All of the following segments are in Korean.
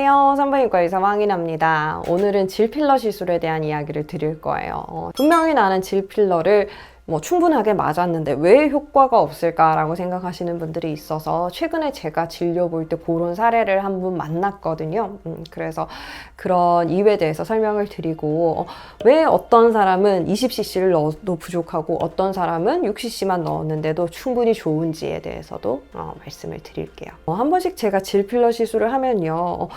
안녕하세요. 산부인과 의사 황인아입니다. 오늘은 질필러 시술에 대한 이야기를 드릴 거예요. 어, 분명히 나는 질필러를 뭐 충분하게 맞았는데 왜 효과가 없을까라고 생각하시는 분들이 있어서 최근에 제가 진료 볼 때 그런 사례를 한 분 만났거든요. 음, 그래서 그런 이유에 대해서 설명을 드리고 어, 왜 어떤 사람은 20cc를 넣어도 부족하고 어떤 사람은 6cc만 넣었는데도 충분히 좋은지에 대해서도 어, 말씀을 드릴게요. 어, 한 번씩 제가 질필러 시술을 하면요. 어,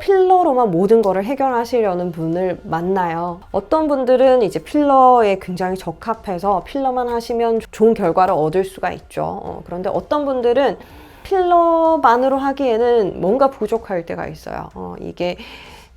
필러로만 모든 거를 해결하시려는 분을 만나요. 어떤 분들은 이제 필러에 굉장히 적합해서 필러만 하시면 좋은 결과를 얻을 수가 있죠. 어, 그런데 어떤 분들은 필러만으로 하기에는 뭔가 부족할 때가 있어요. 어, 이게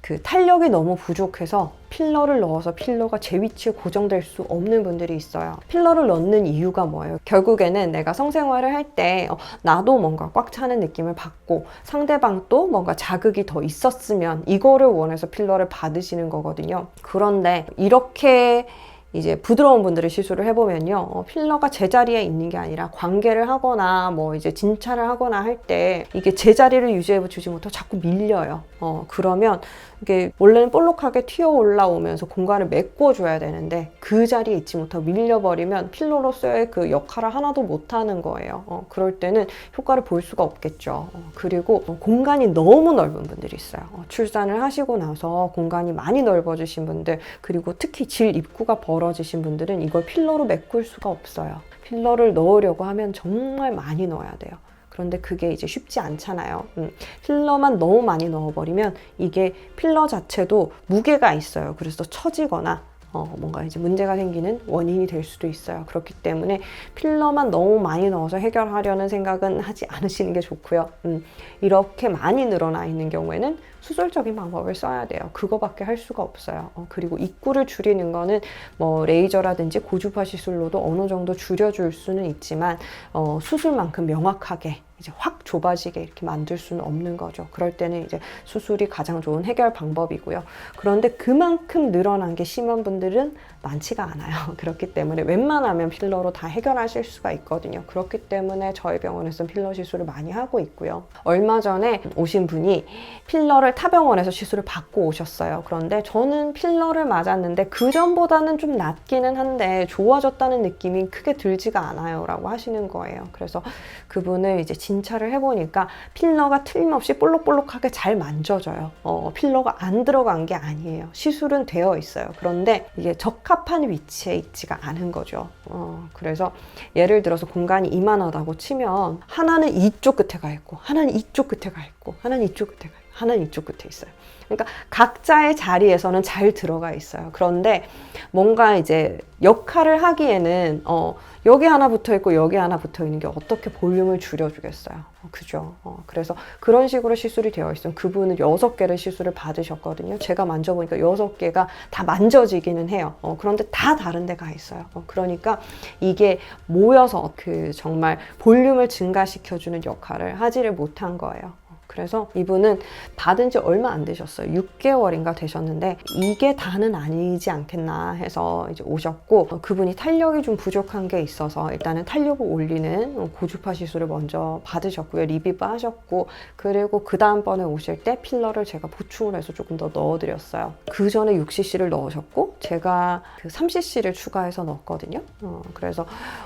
그 탄력이 너무 부족해서 필러를 넣어서 필러가 제 위치에 고정될 수 없는 분들이 있어요. 필러를 넣는 이유가 뭐예요? 결국에는 내가 성생활을 할때 어, 나도 뭔가 꽉 차는 느낌을 받고 상대방도 뭔가 자극이 더 있었으면 이거를 원해서 필러를 받으시는 거거든요. 그런데 이렇게 이제 부드러운 분들이 시술을 해보면요. 어, 필러가 제자리에 있는 게 아니라 관계를 하거나 뭐 이제 진찰을 하거나 할 때 이게 제자리를 유지해 주지 못하고 자꾸 밀려요. 어, 그러면 이게 원래는 볼록하게 튀어 올라오면서 공간을 메꿔줘야 되는데 그 자리에 있지 못하고 밀려버리면 필러로서의 그 역할을 하나도 못하는 거예요. 어, 그럴 때는 효과를 볼 수가 없겠죠. 어, 그리고 공간이 너무 넓은 분들이 있어요. 어, 출산을 하시고 나서 공간이 많이 넓어지신 분들 그리고 특히 질 입구가 벌 어지신 분들은 이걸 필러로 메꿀 수가 없어요. 필러를 넣으려고 하면 정말 많이 넣어야 돼요. 그런데 그게 이제 쉽지 않잖아요. 음, 필러만 너무 많이 넣어버리면 이게 필러 자체도 무게가 있어요. 그래서 처지거나 어, 뭔가 이제 문제가 생기는 원인이 될 수도 있어요. 그렇기 때문에 필러만 너무 많이 넣어서 해결하려는 생각은 하지 않으시는 게 좋고요. 음, 이렇게 많이 늘어나 있는 경우에는 수술적인 방법을 써야 돼요. 그거밖에 할 수가 없어요. 어, 그리고 입구를 줄이는 거는 뭐 레이저라든지 고주파 시술로도 어느 정도 줄여줄 수는 있지만 어, 수술만큼 명확하게 이제 확 좁아지게 이렇게 만들 수는 없는 거죠. 그럴 때는 이제 수술이 가장 좋은 해결 방법이고요. 그런데 그만큼 늘어난 게 심한 분들은 많지가 않아요. 그렇기 때문에 웬만하면 필러로 다 해결하실 수가 있거든요. 그렇기 때문에 저희 병원에서는 필러 시술을 많이 하고 있고요. 얼마 전에 오신 분이 필러를 타 병원에서 시술을 받고 오셨어요. 그런데 저는 필러를 맞았는데 그 전보다는 좀 낫기는 한데 좋아졌다는 느낌이 크게 들지가 않아요 라고 하시는 거예요. 그래서 그분을 이제 진찰을 해보니까 필러가 틀림없이 볼록볼록하게 잘 만져져요. 어, 필러가 안 들어간 게 아니에요. 시술은 되어 있어요. 그런데 이게 적합한 위치에 있지가 않은 거죠. 어, 그래서 예를 들어서 공간이 이만하다고 치면 하나는 이쪽 끝에 가 있고 하나는 이쪽 끝에 가 있고 하나는 이쪽 끝에 가 있고 하나는 이쪽 끝에 있어요. 그러니까 각자의 자리에서는 잘 들어가 있어요. 그런데 뭔가 이제 역할을 하기에는 어, 여기 하나 붙어 있고 여기 하나 붙어 있는 게 어떻게 볼륨을 줄여주겠어요. 어, 그죠? 어, 그래서 그런 식으로 시술이 되어 있으면 그분은 여섯 개를 시술을 받으셨거든요. 제가 만져보니까 여섯 개가 다 만져지기는 해요. 어, 그런데 다 다른 데가 있어요. 어, 그러니까 이게 모여서 그 정말 볼륨을 증가시켜주는 역할을 하지를 못한 거예요. 그래서 이분은 받은 지 얼마 안 되셨어요. 6개월인가 되셨는데 이게 다는 아니지 않겠나 해서 이제 오셨고 어, 그분이 탄력이 좀 부족한 게 있어서 일단은 탄력을 올리는 고주파 시술을 먼저 받으셨고요. 리비브 하셨고 그리고 그 다음번에 오실 때 필러를 제가 보충을 해서 조금 더 넣어드렸어요. 그 전에 6cc를 넣으셨고 제가 그 3cc를 추가해서 넣었거든요. 어, 그래서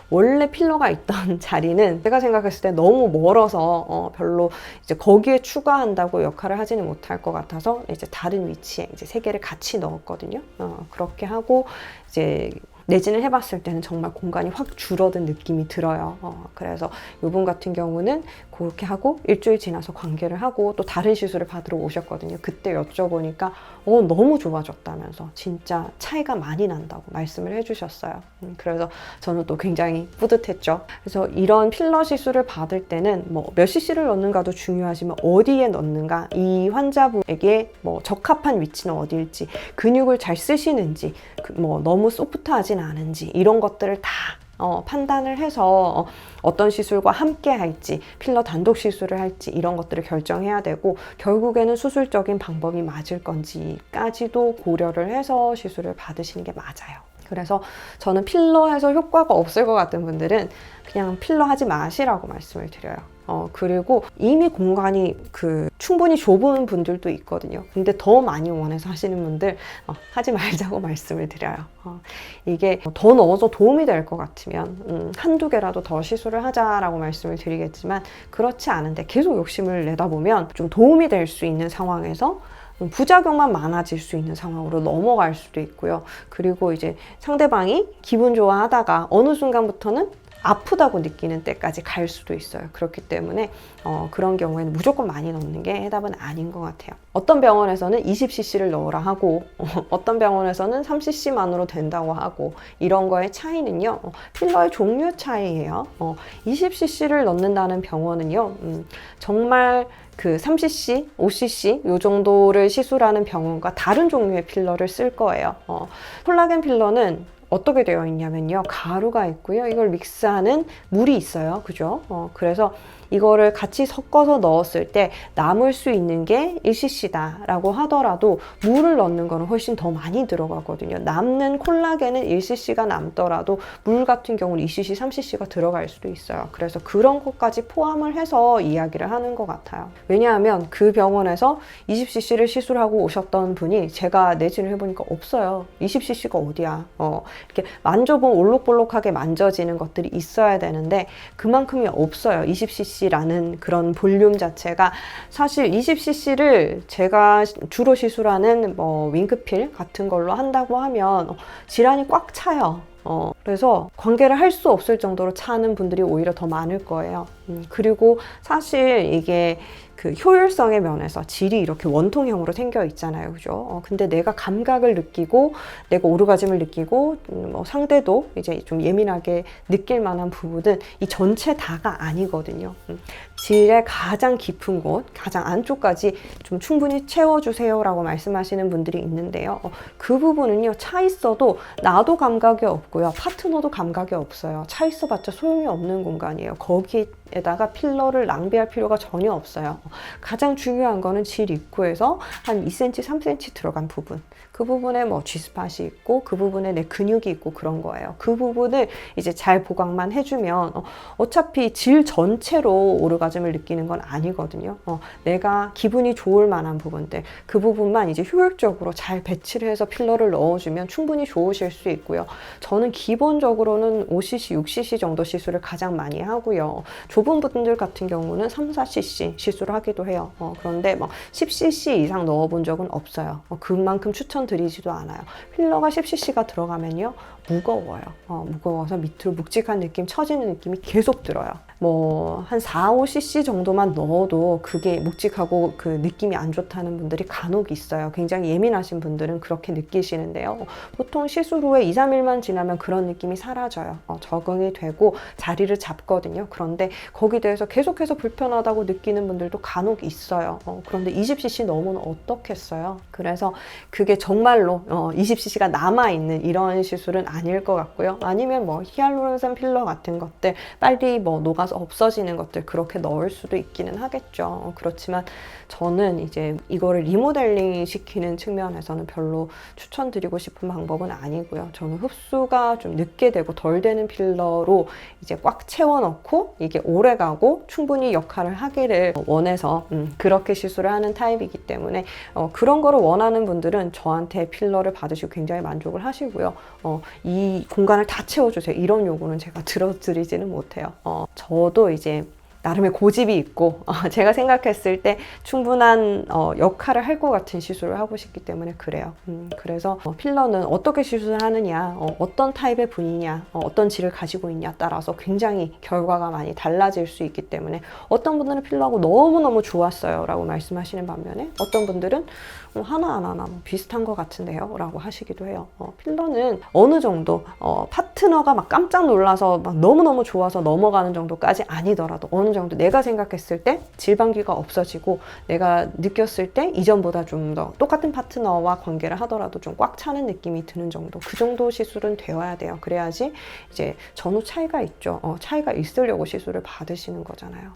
원래 필러가 있던 자리는 제가 생각했을 때 너무 멀어서 어, 별로 이제 거기에 추가한다고 역할을 하지는 못할 것 같아서 이제 다른 위치에 이제 세 개를 같이 넣었거든요. 어, 그렇게 하고 이제 내진을 해봤을 때는 정말 공간이 확 줄어든 느낌이 들어요. 어, 그래서 이분 같은 경우는 그렇게 하고 일주일 지나서 관계를 하고 또 다른 시술을 받으러 오셨거든요. 그때 여쭤보니까 어, 너무 좋아졌다면서 진짜 차이가 많이 난다고 말씀을 해주셨어요. 음, 그래서 저는 또 굉장히 뿌듯했죠. 그래서 이런 필러 시술을 받을 때는 뭐 몇 cc를 넣는가도 중요하지만 어디에 넣는가 이 환자분에게 뭐 적합한 위치는 어디일지 근육을 잘 쓰시는지 그 뭐 너무 소프트하진 않은지 이런 것들을 다 어, 판단을 해서 어떤 시술과 함께 할지 필러 단독 시술을 할지 이런 것들을 결정해야 되고 결국에는 수술적인 방법이 맞을 건지까지도 고려를 해서 시술을 받으시는 게 맞아요. 그래서 저는 필러 해서 효과가 없을 것 같은 분들은 그냥 필러 하지 마시라고 말씀을 드려요. 어, 그리고 이미 공간이 그 충분히 좁은 분들도 있거든요. 근데 더 많이 원해서 하시는 분들 어, 하지 말자고 말씀을 드려요. 어, 이게 더 넣어서 도움이 될 것 같으면 음, 한두 개라도 더 시술을 하자라고 말씀을 드리겠지만 그렇지 않은데 계속 욕심을 내다 보면 좀 도움이 될 수 있는 상황에서 부작용만 많아질 수 있는 상황으로 넘어갈 수도 있고요. 그리고 이제 상대방이 기분 좋아하다가 어느 순간부터는 아프다고 느끼는 때까지 갈 수도 있어요. 그렇기 때문에 어, 그런 경우에는 무조건 많이 넣는 게 해답은 아닌 것 같아요. 어떤 병원에서는 20cc를 넣으라 하고 어, 떤 병원에서는 3cc만으로 된다고 하고 이런 거의 차이는요. 어, 필러의 종류 차이예요. 어, 20cc를 넣는다는 병원은요. 음, 정말 그 3cc, 5cc 요 정도를 시술하는 병원과 다른 종류의 필러를 쓸 거예요. 어, 콜라겐 필러는 어떻게 되어 있냐면요. 가루가 있고요. 이걸 믹스하는 물이 있어요. 그죠? 어, 그래서 이거를 같이 섞어서 넣었을 때 남을 수 있는 게 1cc다라고 하더라도 물을 넣는 거는 훨씬 더 많이 들어가거든요. 남는 콜라겐은 1cc가 남더라도 물 같은 경우는 2cc, 3cc가 들어갈 수도 있어요. 그래서 그런 것까지 포함을 해서 이야기를 하는 것 같아요. 왜냐하면 그 병원에서 20cc를 시술하고 오셨던 분이 제가 내진을 해보니까 없어요. 20cc가 어디야? 어, 이렇게 만져보면 올록볼록하게 만져지는 것들이 있어야 되는데 그만큼이 없어요. 20cc 라는 그런 볼륨 자체가 사실 20cc를 제가 주로 시술하는 뭐 윙크필 같은 걸로 한다고 하면 어, 질환이 꽉 차요. 어, 그래서 관계를 할 수 없을 정도로 차는 분들이 오히려 더 많을 거예요. 음, 그리고 사실 이게 그 효율성의 면에서 질이 이렇게 원통형으로 생겨 있잖아요. 그죠? 어, 근데 내가 감각을 느끼고 내가 오르가즘을 느끼고 음, 뭐 상대도 이제 좀 예민하게 느낄 만한 부분은 이 전체 다가 아니거든요. 음, 질의 가장 깊은 곳, 가장 안쪽까지 좀 충분히 채워주세요라고 말씀하시는 분들이 있는데요. 어, 그 부분은요, 차 있어도 나도 감각이 없고요. 파트너도 감각이 없어요. 차 있어봤자 소용이 없는 공간이에요. 거기 에다가 필러를 낭비할 필요가 전혀 없어요. 가장 중요한 거는 질 입구에서 한 2cm, 3cm 들어간 부분. 그 부분에 뭐 G스팟이 있고 그 부분에 내 근육이 있고 그런 거예요. 그 부분을 이제 잘 보강만 해주면 어, 차피 질 전체로 오르가즘을 느끼는 건 아니거든요. 어, 내가 기분이 좋을 만한 부분들 그 부분만 이제 효율적으로 잘 배치를 해서 필러를 넣어주면 충분히 좋으실 수 있고요. 저는 기본적으로는 5cc, 6cc 정도 시술을 가장 많이 하고요. 좁은 분들 같은 경우는 3, 4cc 시술을 하기도 해요. 어, 그런데 뭐 10cc 이상 넣어본 적은 없어요. 어, 그만큼 추천드리지도 않아요. 필러가 10cc가 들어가면요. 무거워요. 어, 무거워서 밑으로 묵직한 느낌, 처지는 느낌이 계속 들어요. 뭐, 한 4, 5cc 정도만 넣어도 그게 묵직하고 그 느낌이 안 좋다는 분들이 간혹 있어요. 굉장히 예민하신 분들은 그렇게 느끼시는데요. 보통 시술 후에 2, 3일만 지나면 그런 느낌이 사라져요. 어, 적응이 되고 자리를 잡거든요. 그런데 거기에 대해서 계속해서 불편하다고 느끼는 분들도 간혹 있어요. 어, 그런데 20cc 넘으면 어떻겠어요? 그래서 그게 정말로 어, 20cc가 남아있는 이런 시술은 아닐 것 같고요. 아니면 뭐 히알루론산 필러 같은 것들 빨리 뭐 녹아서 없어지는 것들 그렇게 넣을 수도 있기는 하겠죠. 그렇지만 저는 이제 이거를 리모델링 시키는 측면에서는 별로 추천드리고 싶은 방법은 아니고요. 저는 흡수가 좀 늦게 되고 덜 되는 필러로 이제 꽉 채워 넣고 이게 오래 가고 충분히 역할을 하기를 원해서 음, 그렇게 시술을 하는 타입이기 때문에 어, 그런 거를 원하는 분들은 저한테 필러를 받으시고 굉장히 만족을 하시고요. 어, 이 공간을 다 채워주세요. 이런 요구는 제가 들어드리지는 못해요. 어, 저도 이제 나름의 고집이 있고 어, 제가 생각했을 때 충분한 어, 역할을 할 것 같은 시술을 하고 싶기 때문에 그래요. 음, 그래서 어, 필러는 어떻게 시술을 하느냐, 어, 떤 타입의 분이냐, 어, 떤 질을 가지고 있냐 따라서 굉장히 결과가 많이 달라질 수 있기 때문에 어떤 분들은 필러하고 너무너무 좋았어요 라고 말씀하시는 반면에 어떤 분들은 어, 하나하나 뭐 비슷한 것 같은데요 라고 하시기도 해요. 어, 필러는 어느 정도 어, 파트너가 막 깜짝 놀라서 막 너무너무 좋아서 넘어가는 정도까지 아니더라도 어느 정도 내가 생각했을 때 질방기가 없어지고 내가 느꼈을 때 이전보다 좀 더 똑같은 파트너와 관계를 하더라도 좀 꽉 차는 느낌이 드는 정도 그 정도 시술은 되어야 돼요. 그래야지 이제 전후 차이가 있죠. 어, 차이가 있으려고 시술을 받으시는 거잖아요.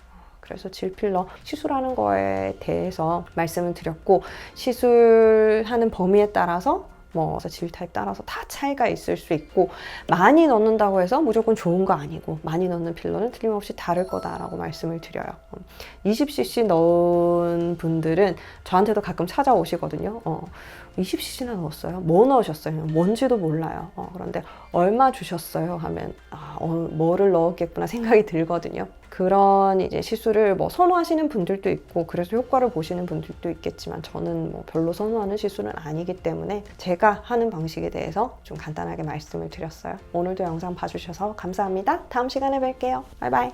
그래서 질필러 시술하는 거에 대해서 말씀을 드렸고 시술하는 범위에 따라서 뭐 그래서 질 타입 따라서 다 차이가 있을 수 있고 많이 넣는다고 해서 무조건 좋은 거 아니고 많이 넣는 필러는 틀림없이 다를 거다라고 말씀을 드려요. 20cc 넣은 분들은 저한테도 가끔 찾아오시거든요. 어, 20cc나 넣었어요? 뭐 넣으셨어요? 뭔지도 몰라요. 어, 그런데 얼마 주셨어요? 하면 아, 어, 뭐를 넣었겠구나 생각이 들거든요. 그런 이제 시술을 뭐 선호하시는 분들도 있고 그래서 효과를 보시는 분들도 있겠지만 저는 뭐 별로 선호하는 시술은 아니기 때문에 제가 하는 방식에 대해서 좀 간단하게 말씀을 드렸어요. 오늘도 영상 봐주셔서 감사합니다. 다음 시간에 뵐게요. 바이바이.